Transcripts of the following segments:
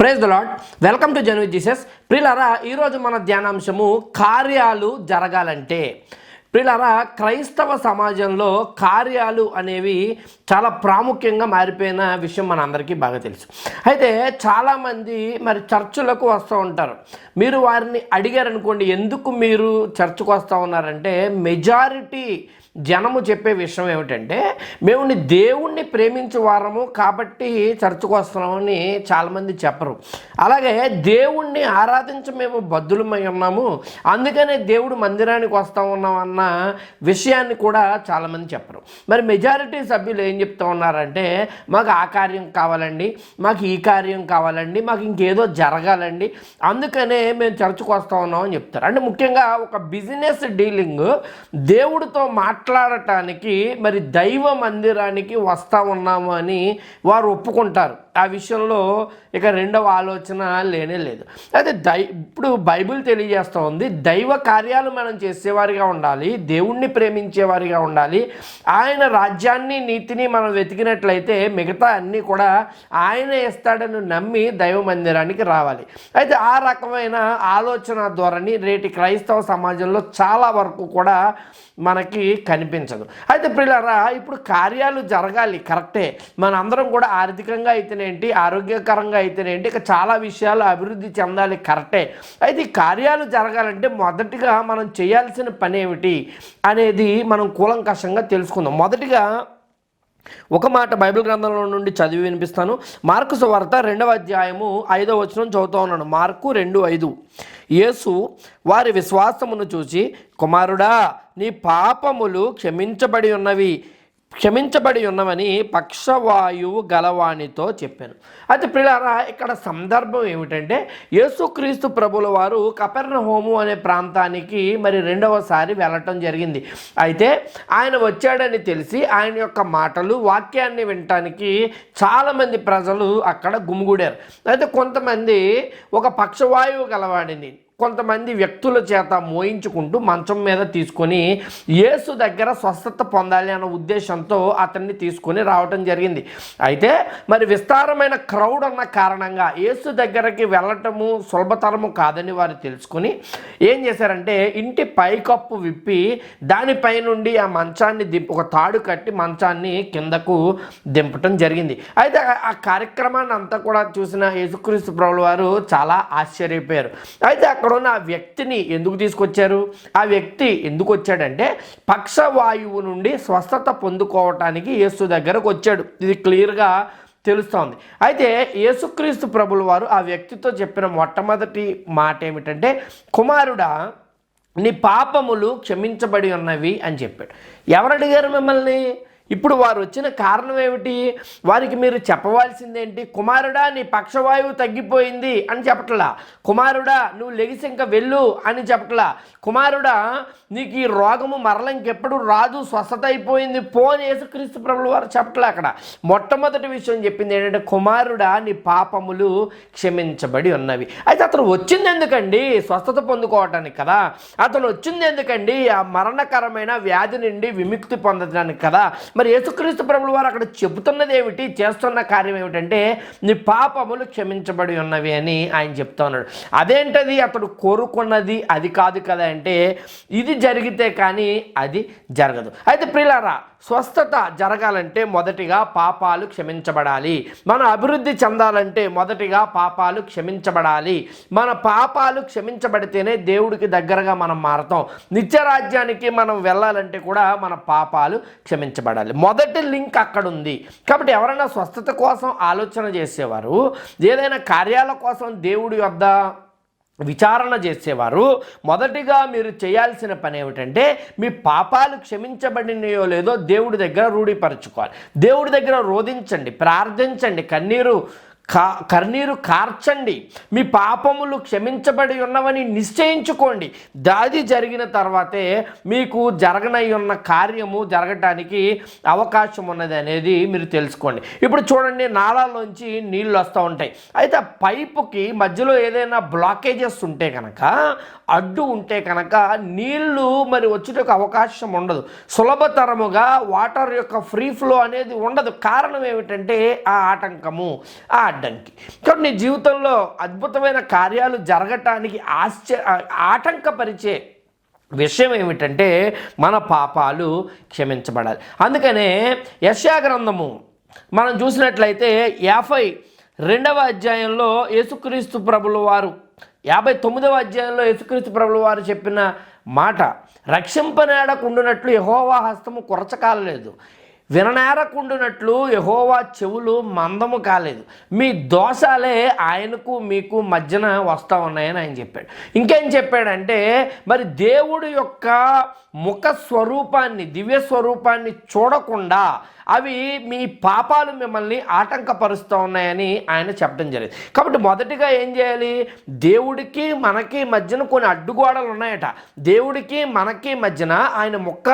Praise the Lord welcome to జనవి Jesus ప్రిలరా ఈరోజు మన ధ్యానాంశము కార్యాలు జరగాలంటే. ప్రిలరా క్రైస్తవ సమాజంలో కార్యాలు అనేవి చాలా ప్రాముఖ్యంగా మారిపోయిన విషయం మన అందరికీ బాగా తెలుసు. అయితే చాలామంది మరి చర్చులకు వస్తూ ఉంటారు. మీరు వారిని అడిగారనుకోండి ఎందుకు మీరు చర్చకు వస్తూ ఉన్నారంటే మెజారిటీ జనము చెప్పే విషయం ఏమిటంటే మేము దేవుణ్ణి ప్రేమించే వారము కాబట్టి చర్చకు వస్తున్నామని చాలామంది చెప్పరు. అలాగే దేవుణ్ణి ఆరాధించ మేము బద్దులమై ఉన్నాము. అందుకనే దేవుడు మందిరానికి వస్తూ ఉన్నాం అన్న విషయాన్ని కూడా చాలామంది చెప్పరు. మరి మెజారిటీ సభ్యులు ఏం చెప్తా ఉన్నారంటే మాకు ఆ కార్యం కావాలండి మాకు ఈ కార్యం కావాలండి మాకు ఇంకేదో జరగాలండి అందుకనే మేము చర్చకు వస్తూ ఉన్నాం అని చెప్తారు. అంటే ముఖ్యంగా ఒక బిజినెస్ డీలింగ్ దేవుడితో మాట్లాడటానికి మరి దైవ మందిరానికి వస్తూ ఉన్నాము అని వారు ఒప్పుకుంటారు. ఆ విషయంలో ఇక రెండవ ఆలోచన లేనే లేదు. అయితే దై ఇప్పుడు బైబిల్ తెలియజేస్తూ ఉంది దైవ కార్యాలు మనం చేసేవారిగా ఉండాలి దేవుణ్ణి ప్రేమించేవారిగా ఉండాలి ఆయన రాజ్యాన్ని నీతిని మనం వెతికినట్లయితే మిగతా అన్నీ కూడా ఆయన ఇస్తాడని నమ్మి దైవ మందిరానికి రావాలి. అయితే ఆ రకమైన ఆలోచన ధోరణి రేటి క్రైస్తవ సమాజంలో చాలా వరకు కూడా మనకి కనిపించదు. అయితే పిల్లరా ఇప్పుడు కార్యాలు జరగాలి కరెక్టే. మనందరం కూడా ఆర్థికంగా అయితేనే అయితేనేంటి ఆరోగ్యకరంగా అయితేనేంటి ఇక చాలా విషయాలు అభివృద్ధి చెందాలి కరెక్టే. అయితే ఈ కార్యాలు జరగాలంటే మొదటిగా మనం చేయాల్సిన పని ఏమిటి అనేది మనం కూలంకషంగా తెలుసుకుందాం. మొదటిగా ఒక మాట బైబిల్ గ్రంథంలో నుండి చదివి వినిపిస్తాను. మార్కు సువార్త రెండవ అధ్యాయము ఐదవ వచనం చదువుతూ ఉన్నాను. మార్కు రెండు ఐదు. యేసు వారి విశ్వాసమును చూసి కుమారుడా నీ పాపములు క్షమించబడి ఉన్నవి. క్షమించబడి ఉన్నవని పక్షవాయువు గలవాణితో చెప్పాను. అయితే పిల్లారా ఇక్కడ సందర్భం ఏమిటంటే యేసుక్రీస్తు ప్రభుల వారు కపెర్ణ హోము అనే ప్రాంతానికి మరి రెండవసారి వెళ్ళటం జరిగింది. అయితే ఆయన వచ్చాడని తెలిసి ఆయన యొక్క మాటలు వాక్యాన్ని వినటానికి చాలామంది ప్రజలు అక్కడ గుమిగూడారు. అయితే కొంతమంది ఒక పక్షవాయువు గలవాడిని కొంతమంది వ్యక్తుల చేత మోయించుకుంటూ మంచం మీద తీసుకొని యేసు దగ్గర స్వస్థత పొందాలి అన్న ఉద్దేశంతో అతన్ని తీసుకొని రావటం జరిగింది. అయితే మరి విస్తారమైన క్రౌడ్ ఉన్న కారణంగా యేసు దగ్గరకి వెళ్ళటము సులభతరము కాదని వారు తెలుసుకొని ఏం చేశారంటే ఇంటి పైకప్పు విప్పి దానిపై నుండి ఆ మంచాన్ని దింప ఒక తాడు కట్టి మంచాన్ని కిందకు దింపటం జరిగింది. అయితే ఆ- ఆ కార్యక్రమాన్ని అంతా కూడా చూసిన యేసుక్రీస్తు ప్రభుల వారు చాలా ఆశ్చర్యపోయారు. అయితే అక్కడ ఉన్న ఆ వ్యక్తిని ఎందుకు తీసుకొచ్చారు? ఆ వ్యక్తి ఎందుకు వచ్చాడంటే పక్షవాయువు నుండి స్వస్థత పొందుకోవటానికి యేసు దగ్గరకు వచ్చాడు. ఇది క్లియర్గా తెలుస్తోంది. అయితే యేసుక్రీస్తు ప్రభుల వారు ఆ వ్యక్తితో చెప్పిన మొట్టమొదటి మాట ఏమిటంటే కుమారుడా నీ పాపములు క్షమించబడి ఉన్నవి అని చెప్పాడు. ఎవరు అడిగారు మిమ్మల్ని? ఇప్పుడు వారు వచ్చిన కారణం ఏమిటి? వారికి మీరు చెప్పవలసిందేంటి? కుమారుడా నీ పక్షవాయువు తగ్గిపోయింది అని చెప్పట్లా. కుమారుడా నువ్వు లెగిసి ఇంకా వెళ్ళు అని చెప్పట్లా. కుమారుడా నీకు ఈ రోగము మరల ఇంకెప్పుడు రాదు స్వస్థత అయిపోయింది. పోని యేసుక్రీస్తు ప్రభుల వారు చెప్పట్లే అక్కడ. మొట్టమొదటి విషయం చెప్పింది ఏంటంటే కుమారుడా నీ పాపములు క్షమించబడి ఉన్నవి. అయితే అతను వచ్చింది ఎందుకండి స్వస్థత పొందుకోవటానికి కదా. అతను వచ్చింది ఎందుకండి ఆ మరణకరమైన వ్యాధి నుండి విముక్తి పొందడానికి కదా. మరి యేసుక్రీస్తు ప్రభుల వారు అక్కడ చెబుతున్నది ఏమిటి చేస్తున్న కార్యం ఏమిటంటే నీ పాపములు క్షమించబడి ఉన్నవి అని ఆయన చెప్తా ఉన్నాడు. అదేంటది? అతడు కోరుకున్నది అది కాదు కదా అంటే ఇది జరిగితే కానీ అది జరగదు. అయితే ప్రిలారా స్వస్థత జరగాలంటే మొదటిగా పాపాలు క్షమించబడాలి. మన అభివృద్ధి చెందాలంటే మొదటిగా పాపాలు క్షమించబడాలి. మన పాపాలు క్షమించబడితేనే దేవుడికి దగ్గరగా మనం మారతాం. నిత్యరాజ్యానికి మనం వెళ్ళాలంటే కూడా మన పాపాలు క్షమించబడాలి. మొదటి లింక్ అక్కడ ఉంది కాబట్టి ఎవరైనా స్వస్థత కోసం ఆలోచన చేసేవారు ఏదైనా కార్యాల కోసం దేవుడి వద్ద విచారణ చేసేవారు. మొదటిగా మీరు చేయాల్సిన పని ఏమిటంటే మీ పాపాలు క్షమించబడినయో లేదో దేవుడి దగ్గర రూఢిపరచుకోవాలి. దేవుడి దగ్గర రోధించండి ప్రార్థించండి. కన్నీరు కా కన్నీరు కార్చండి. మీ పాపములు క్షమించబడి ఉన్నవని నిశ్చయించుకోండి. దాది జరిగిన తర్వాతే మీకు జరగనై ఉన్న కార్యము జరగటానికి అవకాశం ఉన్నది అనేది మీరు తెలుసుకోండి. ఇప్పుడు చూడండి నాళాల్లోంచి నీళ్ళు వస్తూ ఉంటాయి. అయితే ఆ పైపుకి మధ్యలో ఏదైనా బ్లాకేజెస్ ఉంటే కనుక అడ్డు ఉంటే కనుక నీళ్ళు మరి వచ్చేటకు అవకాశం ఉండదు. సులభతరముగా వాటర్ యొక్క ఫ్రీ ఫ్లో అనేది ఉండదు. కారణం ఏమిటంటే ఆ ఆటంకము. ఆ అడ్డంకి కాబట్టి నీ జీవితంలో అద్భుతమైన కార్యాలు జరగటానికి ఆశ్చర్య ఆటంకపరిచే విషయం ఏమిటంటే మన పాపాలు క్షమించబడాలి. అందుకనే యశా గ్రంథము మనం చూసినట్లయితే యాభై రెండవ అధ్యాయంలో యేసుక్రీస్తు ప్రభుల వారు యాభై తొమ్మిదవ అధ్యాయంలో యేసుక్రీస్తు ప్రభుల వారు చెప్పిన మాట రక్షింపనేడకుండునట్లు యహోవా హస్తము కొరచకాలలేదు విననేరకుండునట్లు యహోవా చెవులు మందము కాలేదు. మీ దోషాలే ఆయనకు మీకు మధ్యన వస్తూ ఉన్నాయని ఆయన చెప్పాడు. ఇంకేం చెప్పాడంటే మరి దేవుడు యొక్క ముఖ స్వరూపాన్ని దివ్య స్వరూపాన్ని చూడకుండా అవి మీ పాపాలు మిమ్మల్ని ఆటంకపరుస్తూ ఉన్నాయని ఆయన చెప్పడం జరిగింది. కాబట్టి మొదటిగా ఏం చేయాలి? దేవుడికి మనకి మధ్యన కొన్ని అడ్డుగోడలు ఉన్నాయట. దేవుడికి మనకి మధ్యన ఆయన ముఖ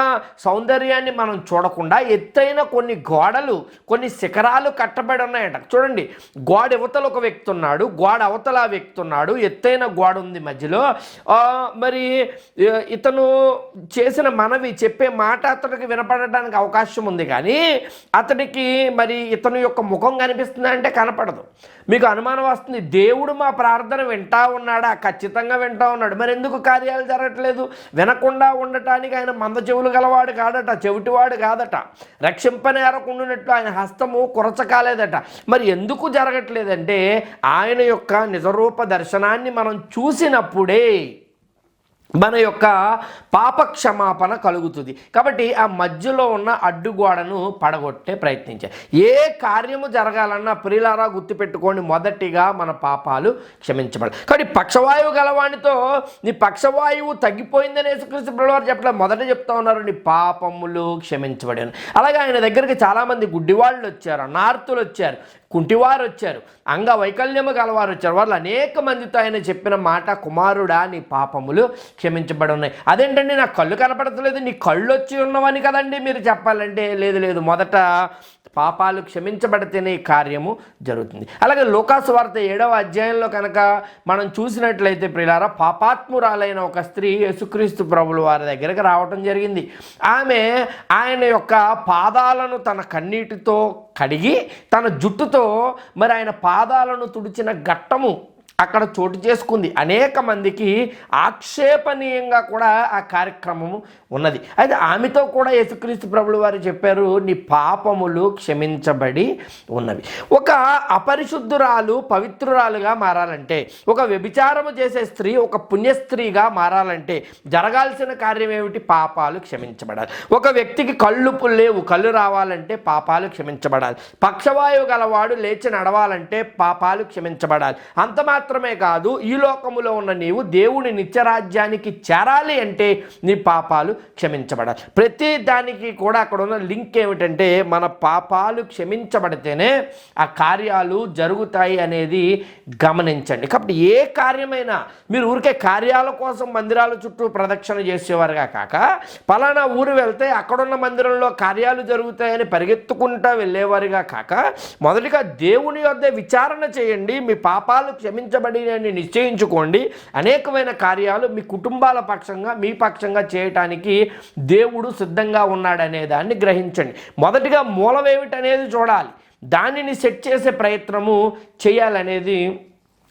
సౌందర్యాన్ని మనం చూడకుండా ఎత్తైన కొన్ని గోడలు కొన్ని శిఖరాలు కట్టబడి ఉన్నాయట. చూడండి గోడ ఇవతల ఒక వ్యక్తి ఉన్నాడు గోడ అవతల వ్యక్తి ఉన్నాడు ఎత్తైన గోడ ఉంది మధ్యలో. మరి ఇతను చే చేసిన మనవి చెప్పే మాట అతనికి వినపడడానికి అవకాశం ఉంది కానీ అతడికి మరి ఇతను యొక్క ముఖం కనిపిస్తుందా అంటే కనపడదు. మీకు అనుమానం వస్తుంది దేవుడు మా ప్రార్థన వింటా ఉన్నాడా? ఖచ్చితంగా వింటా ఉన్నాడు. మరి ఎందుకు కార్యాలు జరగట్లేదు? వినకుండా ఉండటానికి ఆయన మంద చెవులు గలవాడు కాదట చెవిటివాడు కాదట. రక్షింపనేరకుండానట్లు ఆయన హస్తము కురచకాలేదట మరి ఎందుకు జరగట్లేదంటే ఆయన యొక్క నిజరూప దర్శనాన్ని మనం చూసినప్పుడే మన యొక్క పాప క్షమాపణ కలుగుతుంది. కాబట్టి ఆ మధ్యలో ఉన్న అడ్డుగోడను పడగొట్టే ప్రయత్నించే. ఏ కార్యము జరగాలన్నా ప్రియులారా గుర్తుపెట్టుకోండి మొదటిగా మన పాపాలు క్షమించబడాలి కాబట్టి పక్షవాయువు గలవానితో నీ పక్షవాయువు తగ్గిపోయిందని యేసుక్రీస్తు ప్రభువారు చెప్పడం మొదట చెప్తా ఉన్నారు. నీ పాపములు క్షమించబడాను. అలాగే ఆయన దగ్గరికి చాలామంది గుడ్డివాళ్ళు వచ్చారు అనార్తులు వచ్చారు. కుంటివారు వచ్చారు అంగవైకల్యము గలవారు వచ్చారు వాళ్ళు అనేక మందితో ఆయన చెప్పిన మాట కుమారుడా నీ పాపములు క్షమించబడి ఉన్నాయి అదేంటండి? నా కళ్ళు కనపడతలేదు. నీ కళ్ళు వచ్చి ఉన్నవని కదండి మీరు చెప్పాలంటే. లేదు లేదు. మొదట పాపాలు క్షమించబడితేనే ఈ కార్యము జరుగుతుంది. అలాగే లోకాసు వార్త ఏడవ అధ్యాయంలో కనుక మనం చూసినట్లయితే ప్రియులారా పాపాత్మురాలైన ఒక స్త్రీ యేసుక్రీస్తు ప్రభుల వారి దగ్గరికి రావటం జరిగింది. ఆమె ఆయన యొక్క పాదాలను తన కన్నీటితో కడిగి తన జుట్టుతో మరి ఆయన పాదాలను తుడిచిన ఘట్టము అక్కడ చోటు చేసుకుంది. అనేక మందికి ఆక్షేపణీయంగా కూడా ఆ కార్యక్రమం ఉన్నది. అయితే ఆమెతో కూడా యేసుక్రీస్తు ప్రభులు వారు చెప్పారు నీ పాపములు క్షమించబడి ఉన్నవి. ఒక అపరిశుద్ధురాలు పవిత్రురాలుగా మారాలంటే ఒక వ్యభిచారము చేసే స్త్రీ ఒక పుణ్యస్త్రీగా మారాలంటే జరగాల్సిన కార్యం ఏమిటి? పాపాలు క్షమించబడాలి. ఒక వ్యక్తికి కళ్ళు లేవు కళ్ళు రావాలంటే పాపాలు క్షమించబడాలి. పక్షవాయువు గలవాడు లేచి నడవాలంటే పాపాలు క్షమించబడాలి. అంత మాత్రమే కాదు ఈ లోకములో ఉన్న నీవు దేవుని నిత్యరాజ్యానికి చేరాలి అంటే నీ పాపాలు క్షమించబడాలి. ప్రతి దానికి కూడా అక్కడ ఉన్న లింక్ ఏమిటంటే మన పాపాలు క్షమించబడితేనే ఆ కార్యాలు జరుగుతాయి అనేది గమనించండి. కాబట్టి ఏ కార్యమైనా మీరు ఊరికే కార్యాల కోసం మందిరాల చుట్టూ ప్రదక్షిణ చేసేవారుగా కాక పలానా ఊరు వెళ్తే అక్కడున్న మందిరంలో కార్యాలు జరుగుతాయని పరిగెత్తుకుంటా వెళ్ళేవారుగా కాక మొదటిగా దేవుని యొద్ద విచారణ చేయండి మీ పాపాలు క్షమించ అని నిశ్చయించుకోండి. అనేకమైన కార్యాలు మీ కుటుంబాల పక్షంగా మీ పక్షంగా చేయటానికి దేవుడు సిద్ధంగా ఉన్నాడనే దాన్ని గ్రహించండి. మొదటిగా మూలమేమిటనేది చూడాలి. దానిని సెట్ చేసే ప్రయత్నము చేయాలనేది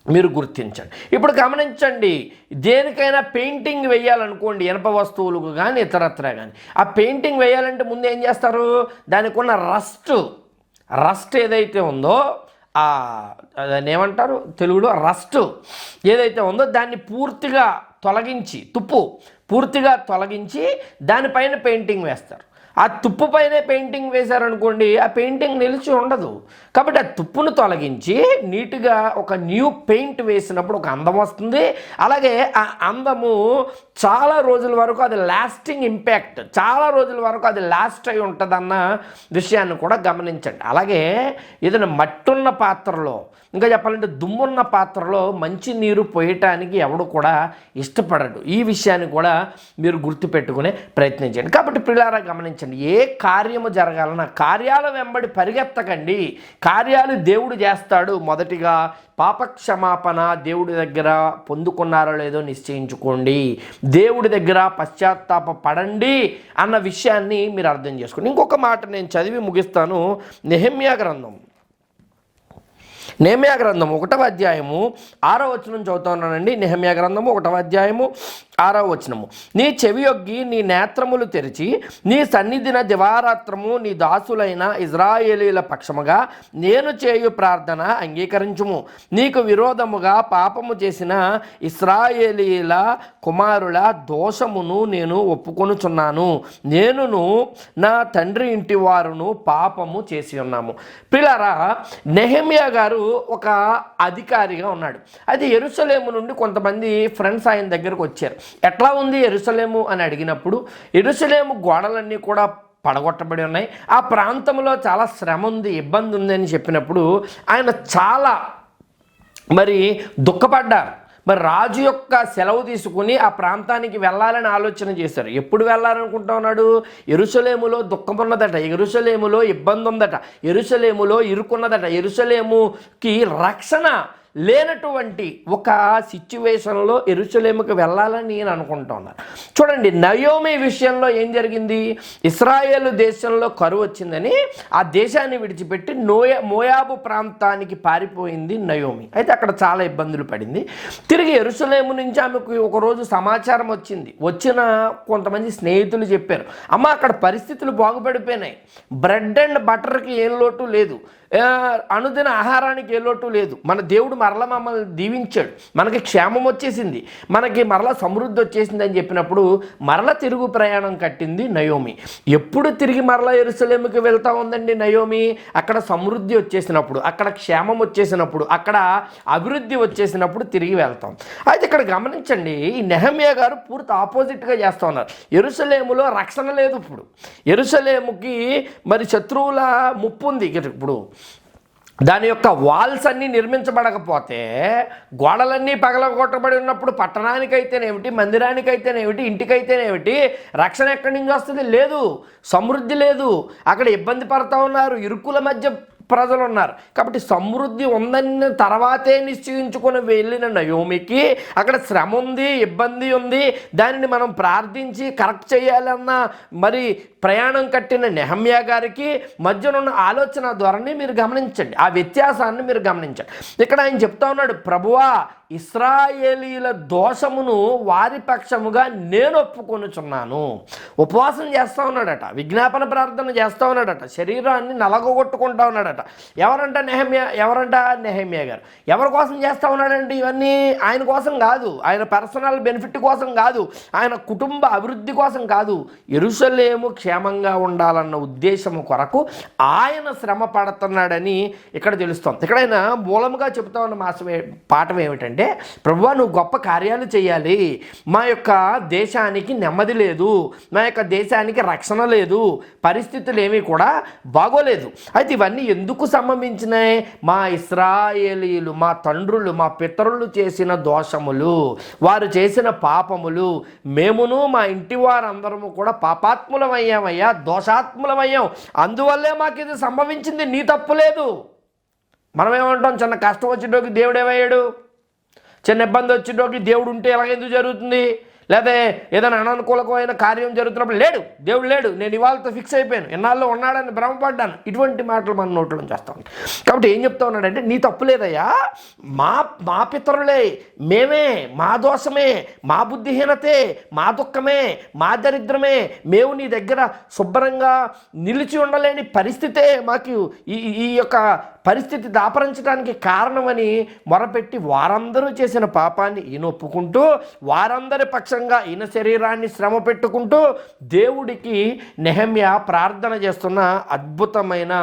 మీరు గుర్తించండి. ఇప్పుడు గమనించండి దేనికైనా పెయింటింగ్ వేయాలనుకోండి ఇనప వస్తువులకు కానీ ఇతరత్ర కానీ ఆ పెయింటింగ్ వేయాలంటే ముందు ఏం చేస్తారు? దానికి ఉన్న రస్ట్ రస్ట్ ఏదైతే ఉందో ఏమంటారు? తెలుగులో రస్ట్ ఏదైతే ఉందో దాన్ని పూర్తిగా తొలగించి తుప్పు పూర్తిగా తొలగించి దానిపైన పెయింటింగ్ వేస్తారు. ఆ తుప్పు పైనే పెయింటింగ్ వేశారనుకోండి ఆ పెయింటింగ్ నిలిచి ఉండదు. కాబట్టి ఆ తుప్పును తొలగించి నీట్గా ఒక న్యూ పెయింట్ వేసినప్పుడు ఒక అందం వస్తుంది. అలాగే ఆ అందము చాలా రోజుల వరకు అది లాస్టింగ్ ఇంపాక్ట్ చాలా రోజుల వరకు అది లాస్ట్ అయి ఉంటుందన్న విషయాన్ని కూడా గమనించండి. అలాగే ఏదైనా మట్టున్న పాత్రలో ఇంకా చెప్పాలంటే దుమ్మున్న పాత్రలో మంచి నీరు పోయటానికి ఎవడు కూడా ఇష్టపడడు. ఈ విషయాన్ని కూడా మీరు గుర్తుపెట్టుకునే ప్రయత్నించండి. కాబట్టి పిల్లారా గమనించండి. ఏ కార్యము జరగాలన్నా కార్యాల వెంబడి పరిగెత్తకండి. కార్యాలు దేవుడు చేస్తాడు. మొదటిగా పాపక్షమాపణ దేవుడి దగ్గర పొందుకున్నారో లేదో నిశ్చయించుకోండి. దేవుడి దగ్గర పశ్చాత్తాప పడండి అన్న విషయాన్ని మీరు అర్థం చేసుకోండి. ఇంకొక మాట నేను చదివి ముగిస్తాను. నెహమ్యా గ్రంథం. నెహమ్యా గ్రంథం ఒకటవ అధ్యాయము ఆరో వచనం చదువుతున్నానండి. నెహమ్యా గ్రంథము ఒకటవ అధ్యాయము ఆరో వచనము. నీ చెవి యొగ్గి నీ నేత్రములు తెరిచి నీ సన్నిధిన దివారాత్రము నీ దాసులైన ఇజ్రాయేలీల పక్షముగా నేను చేయు ప్రార్థన అంగీకరించుము. నీకు విరోధముగా పాపము చేసిన ఇస్రాయేలీల కుమారుల దోషమును నేను ఒప్పుకొనుచున్నాను. నేనును నా తండ్రి ఇంటి వారును పాపము చేసి ఉన్నాము. పిల్లరా నెహమియా గారు ఒక అధికారిగా ఉన్నాడు. అది ఎరుసలేము నుండి కొంతమంది ఫ్రెండ్స్ ఆయన దగ్గరకు వచ్చారు. ఎట్లా ఉంది ఎరుసలేము అని అడిగినప్పుడు ఎరుసలేము గోడలన్నీ కూడా పడగొట్టబడి ఉన్నాయి. ఆ ప్రాంతంలో చాలా శ్రమ ఉంది ఇబ్బంది ఉంది అని చెప్పినప్పుడు ఆయన చాలా మరి దుఃఖపడ్డారు. మరి రాజు యొక్క సెలవు తీసుకుని ఆ ప్రాంతానికి వెళ్ళాలని ఆలోచన చేశారు. ఎప్పుడు వెళ్ళాలనుకుంటా ఉన్నాడు ఎరుసలేములో దుఃఖం ఉన్నదట ఎరుసలేములో ఇబ్బంది ఉందట ఎరుసలేములో ఇరుకున్నదట ఎరుసలేముకి రక్షణ లేనటువంటి ఒక సిచ్యువేషన్లో ఎరుసలేముకి వెళ్ళాలని నేను అనుకుంటున్నాను చూడండి నయోమి విషయంలో ఏం జరిగింది? ఇస్రాయేల్ దేశంలో కరువు వచ్చిందని ఆ దేశాన్ని విడిచిపెట్టి నోయ మోయాబు ప్రాంతానికి పారిపోయింది నయోమి. అయితే అక్కడ చాలా ఇబ్బందులు పడింది. తిరిగి ఎరుసలేము నుంచి ఆమెకు ఒకరోజు సమాచారం వచ్చింది. వచ్చిన కొంతమంది స్నేహితులు చెప్పారు అమ్మ అక్కడ పరిస్థితులు బాగుపడిపోయినాయి. బ్రెడ్ అండ్ బటర్కి ఏం లోటు లేదు. అనుదిన ఆహారానికి ఏ లోటు లేదు. మన దేవుడు మరల మమ్మల్ని దీవించాడు. మనకి క్షేమం వచ్చేసింది. మనకి మరల సమృద్ధి వచ్చేసింది అని చెప్పినప్పుడు మరల తిరుగు ప్రయాణం కట్టింది నయోమి. ఎప్పుడు తిరిగి మరల ఎరుసలేముకి వెళ్తా ఉందండి నయోమి? అక్కడ సమృద్ధి వచ్చేసినప్పుడు అక్కడ క్షేమం వచ్చేసినప్పుడు అక్కడ అభివృద్ధి వచ్చేసినప్పుడు తిరిగి వెళ్తాం. అయితే ఇక్కడ గమనించండి ఈ నెహమియా గారు పూర్తి ఆపోజిట్గా చేస్తూ ఉన్నారు. ఎరుసలేములో రక్షణ లేదు ఇప్పుడు. ఎరుసలేముకి మరి శత్రువుల ముప్పు ఉంది. ఇప్పుడు దాని యొక్క వాల్స్ అన్నీ నిర్మించబడకపోతే గోడలన్నీ పగలగొట్టబడి ఉన్నప్పుడు పట్టణానికైతేనేమిటి మందిరానికైతేనేమిటి ఇంటికైతేనేమిటి రక్షణ ఎక్కడి నుంచి వస్తుంది? లేదు. సమృద్ధి లేదు. అక్కడ ఇబ్బంది పడతా ఉన్నారు. ఇరుకుల మధ్య ప్రజలు ఉన్నారు కాబట్టి సమృద్ధి ఉందని తర్వాతే నిశ్చయించుకొని వెళ్ళిన నయోమికి అక్కడ శ్రమ ఉంది ఇబ్బంది ఉంది. దానిని మనం ప్రార్థించి కరెక్ట్ చేయాలన్న మరి ప్రయాణం కట్టిన నెహమ్యా గారికి మధ్యనున్న ఆలోచన ధోరణి మీరు గమనించండి. ఆ వ్యత్యాసాన్ని మీరు గమనించండి. ఇక్కడ ఆయన చెప్తా ఉన్నాడు ప్రభువా ఇస్రాయేలీల దోషమును వారి పక్షముగా నేను ఒప్పుకొనుచున్నాను. ఉపవాసం చేస్తూ ఉన్నాడట విజ్ఞాపన ప్రార్థన చేస్తూ ఉన్నాడట శరీరాన్ని నలగొట్టుకుంటా ఉన్నాడట. ఎవరంట నెహమ్య ఎవరంట నెహమ్య గారు? ఎవరి కోసం చేస్తూ ఉన్నాడండి ఇవన్నీ? ఆయన కోసం కాదు ఆయన పర్సనల్ బెనిఫిట్ కోసం కాదు ఆయన కుటుంబ అభివృద్ధి కోసం కాదు. ఎరుసలేము క్షేమంగా ఉండాలన్న ఉద్దేశము కొరకు ఆయన శ్రమ పడుతున్నాడని ఇక్కడ తెలుస్తోంది. ఇక్కడ ఆయన మూలముగా చెబుతా ఉన్న మాసం పాఠం ఏమిటంటే ప్రభువా నువ్వు గొప్ప కార్యాలు చేయాలి. మా యొక్క దేశానికి నెమ్మది లేదు. మా యొక్క దేశానికి రక్షణ లేదు. పరిస్థితులు ఏమీ కూడా బాగోలేదు. అయితే ఇవన్నీ ఎందుకు సంబంధించినాయి మా ఇస్రాయేలీలు మా తండ్రులు మా పితరులు చేసిన దోషములు వారు చేసిన పాపములు మేమును మా ఇంటి వారందరము కూడా పాపాత్ములమయ్యామయ్యా దోషాత్ములమయ్యాం. అందువల్లే మాకు ఇది సంభవించింది. నీ తప్పు లేదు. మనం ఏమంటాం చిన్న కష్టం వచ్చేటోకి దేవుడు ఏమయ్యాడు? చిన్న ఇబ్బంది వచ్చినప్పుడు దేవుడు ఉంటే ఎలాగెందుకు జరుగుతుంది? లేదా ఏదైనా అననుకూలమైన కార్యం జరుగుతున్నప్పుడు లేడు దేవుడు లేడు నేను ఇవాళతో ఫిక్స్ అయిపోయాను ఎన్నాళ్ళు ఉన్నాడని భ్రమపడ్డాను. ఇటువంటి మాటలు మన నోట్లో చేస్తా వస్తూ కాబట్టి ఏం చెప్తా ఉన్నాడంటే నీ తప్పు లేదయ్యా. మా మా పితరులే మేమే మా దోషమే మా బుద్ధిహీనతే మా దుఃఖమే మా దరిద్రమే మేము నీ దగ్గర శుభ్రంగా నిలిచి ఉండలేని పరిస్థితే మాకు ఈ ఈ యొక్క పరిస్థితి దాపరించడానికి కారణమని మొరపెట్టి వారందరూ చేసిన పాపాన్ని ఈయన ఒప్పుకుంటూ వారందరి పక్షంగా ఈయన శరీరాన్ని శ్రమ పెట్టుకుంటూ దేవుడికి నెహమ్య ప్రార్థన చేస్తున్న అద్భుతమైన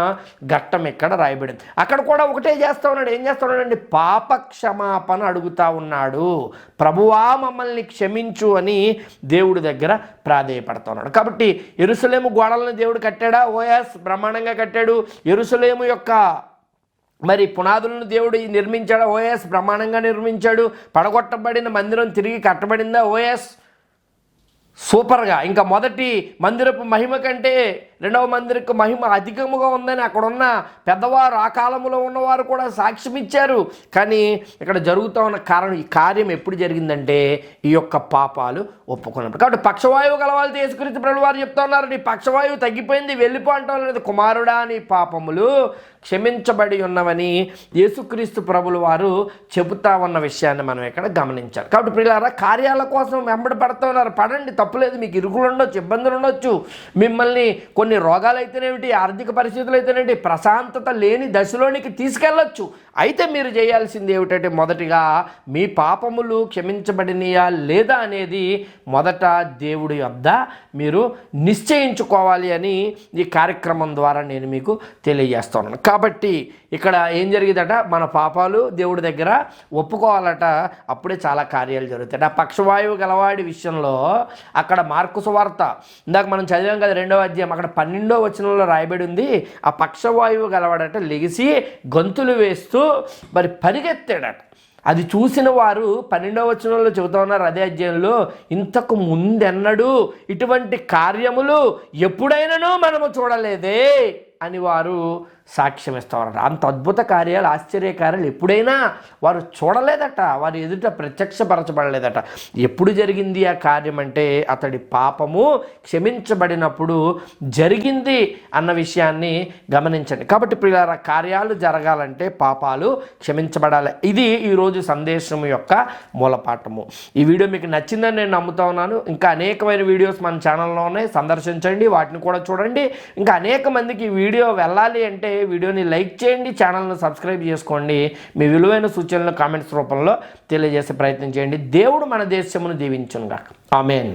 ఘట్టం ఇక్కడ రాయబడింది? అక్కడ కూడా ఒకటే చేస్తా ఉన్నాడు. ఏం చేస్తా ఉన్నాడండి? పాప క్షమాపణ అడుగుతా ఉన్నాడు. ప్రభువా మమ్మల్ని క్షమించు అని దేవుడి దగ్గర ప్రాధేయపడతా ఉన్నాడు. కాబట్టి ఎరుసలేము గోడలను దేవుడు కట్టాడా? ఓఎస్ బ్రహ్మాండంగా కట్టాడు. ఎరుసలేము యొక్క మరి పునాదులను దేవుడు నిర్మించాడు? ఓఎస్ బ్రహ్మాండంగా నిర్మించాడు. పడగొట్టబడిన మందిరం తిరిగి కట్టబడిందా? ఓఎస్ సూపర్గా. ఇంకా మొదటి మందిరపు మహిమ కంటే రెండవ మందిరకు మహిమ అధికముగా ఉందని అక్కడ ఉన్న పెద్దవారు ఆ కాలంలో ఉన్నవారు కూడా సాక్ష్యం ఇచ్చారు. కానీ ఇక్కడ జరుగుతూ ఉన్న కారణం ఈ కార్యం ఎప్పుడు జరిగిందంటే ఈ యొక్క పాపాలు ఒప్పుకున్నప్పుడు. కాబట్టి పక్షవాయువు గలవాళ్ళు తీసుకుని ప్రభు వారు చెప్తా ఉన్నారు నీ పక్షవాయువు తగ్గిపోయింది వెళ్ళిపో అంటాం లేదు కుమారుడా నీ పాపములు క్షమించబడి ఉన్నవని యేసుక్రీస్తు ప్రభులు వారు చెబుతా ఉన్న విషయాన్ని మనం ఇక్కడ గమనించాలి. కాబట్టి పిల్లల కార్యాల కోసం వెంబడి పడుతున్నారు పడండి తప్పులేదు. మీకు ఇరుకులు ఉండొచ్చు ఇబ్బందులు ఉండొచ్చు. మిమ్మల్ని కొన్ని రోగాలు అయితేనేమిటి ఆర్థిక పరిస్థితులు అయితేనేమిటి ప్రశాంతత లేని దశలోనికి తీసుకెళ్ళొచ్చు. అయితే మీరు చేయాల్సింది ఏమిటంటే మొదటిగా మీ పాపములు క్షమించబడినయా లేదా అనేది మొదట దేవుడి వద్ద మీరు నిశ్చయించుకోవాలి అని ఈ కార్యక్రమం ద్వారా నేను మీకు తెలియజేస్తున్నాను. కాబట్టి ఇక్కడ ఏం జరిగిందట? మన పాపాలు దేవుడి దగ్గర ఒప్పుకోవాలట. అప్పుడే చాలా కార్యాలు జరుగుతాయి ఆ పక్షవాయువు గలవాడి విషయంలో అక్కడ మార్కు సువార్త ఇందాక మనం చదివాం కదా రెండవ అధ్యాయం అక్కడ పన్నెండో వచనంలో రాయబడి ఉంది. ఆ పక్షవాయువు గలవాడట లెగిసి గొంతులు వేస్తూ మరి పరిగెత్తాడట. అది చూసిన వారు పన్నెండవ వచనంలో చెబుతా ఉన్నారు అదే అధ్యాయంలో ఇంతకు ముందెన్నడూ ఇటువంటి కార్యములు ఎప్పుడైనానూ మనము చూడలేదే. అని వారు సాక్ష్యం ఇస్తారు అంత అద్భుత కార్యాలు ఆశ్చర్యకార్యాలు ఎప్పుడైనా వారు చూడలేదట. వారి ఎదుట ప్రత్యక్షపరచబడలేదట. ఎప్పుడు జరిగింది ఆ కార్యం అంటే అతడి పాపము క్షమించబడినప్పుడు జరిగింది అన్న విషయాన్ని గమనించండి. కాబట్టి పిల్లల కార్యాలు జరగాలంటే పాపాలు క్షమించబడాలి. ఇది ఈరోజు సందేశం యొక్క మూలపాఠము. ఈ వీడియో మీకు నచ్చిందని నేను నమ్ముతా ఉన్నాను. ఇంకా అనేకమైన వీడియోస్ మన ఛానల్లో ఉన్నాయి సందర్శించండి. వాటిని కూడా చూడండి. ఇంకా అనేక మందికి ఈ వీడియో వెళ్ళాలి అంటే వీడియోని లైక్ చేయండి ఛానల్ను సబ్స్క్రైబ్ చేసుకోండి. మీ విలువైన సూచనలు కామెంట్స్ రూపంలో తెలియజేసే ప్రయత్నం చేయండి. దేవుడు మన దేశమును దీవించునుగాక. ఆమెన్.